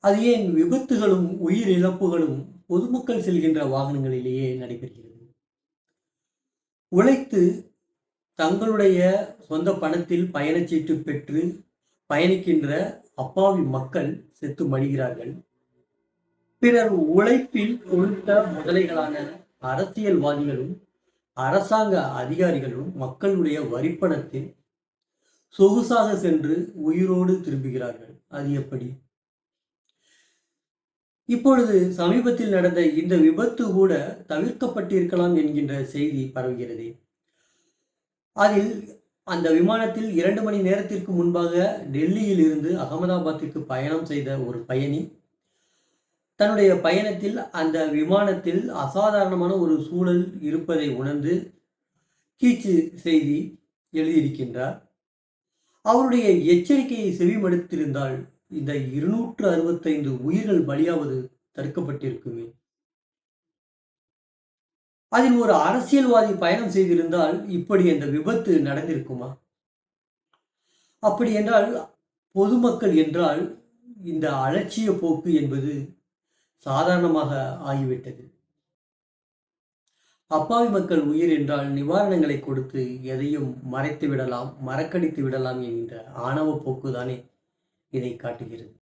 அது ஏன் விபத்துகளும் உயிர் இழப்புகளும் பொதுமக்கள் செல்கின்ற வாகனங்களிலேயே நடைபெறுகிறது? உழைத்து தங்களுடைய சொந்த பணத்தில் பயணச்சீட்டு பெற்று பயணிக்கின்ற அப்பாவி மக்கள் செத்து மடிகிறார்கள். பிறர் உழைப்பில் கொழுத்த முதலைகளான அரசியல்வாதிகளும் அரசாங்க அதிகாரிகளும் மக்களுடைய வரிப்பணத்தில் சொகுசாக சென்று உயிரோடு திரும்புகிறார்கள். அது எப்படி? இப்பொழுது சமீபத்தில் நடந்த இந்த விபத்து கூட தவிர்க்கப்பட்டிருக்கலாம் என்கின்ற செய்தி பரவுகிறது. அதில் அந்த விமானத்தில் இரண்டு மணி நேரத்திற்கு முன்பாக டெல்லியில் இருந்து அகமதாபாத்திற்கு பயணம் செய்த ஒரு பயணி தன்னுடைய பயணத்தில் அந்த விமானத்தில் அசாதாரணமான ஒரு சூழல் இருப்பதை உணர்ந்து கீச்சு செய்தி எழுதியிருக்கின்றார். அவருடைய எச்சரிக்கையை செவிமடுத்திருந்தால் இந்த இருநூற்று அறுபத்தைந்து உயிர்கள் பலியாவது தடுக்கப்பட்டிருக்குமே. அதில் ஒரு அரசியல்வாதி பயணம் செய்திருந்தால் இப்படி அந்த விபத்து நடந்திருக்குமா? அப்படி என்றால் பொதுமக்கள் என்றால் இந்த அலட்சிய போக்கு என்பது சாதாரணமாக ஆகிவிட்டது. அப்பாவி மக்கள் உயிர் என்றால் நிவாரணங்களை கொடுத்து எதையும் மறைத்து விடலாம் மறக்கடித்து விடலாம் என்கின்ற ஆணவ போக்குதானே. இதை காட்டுகிறது.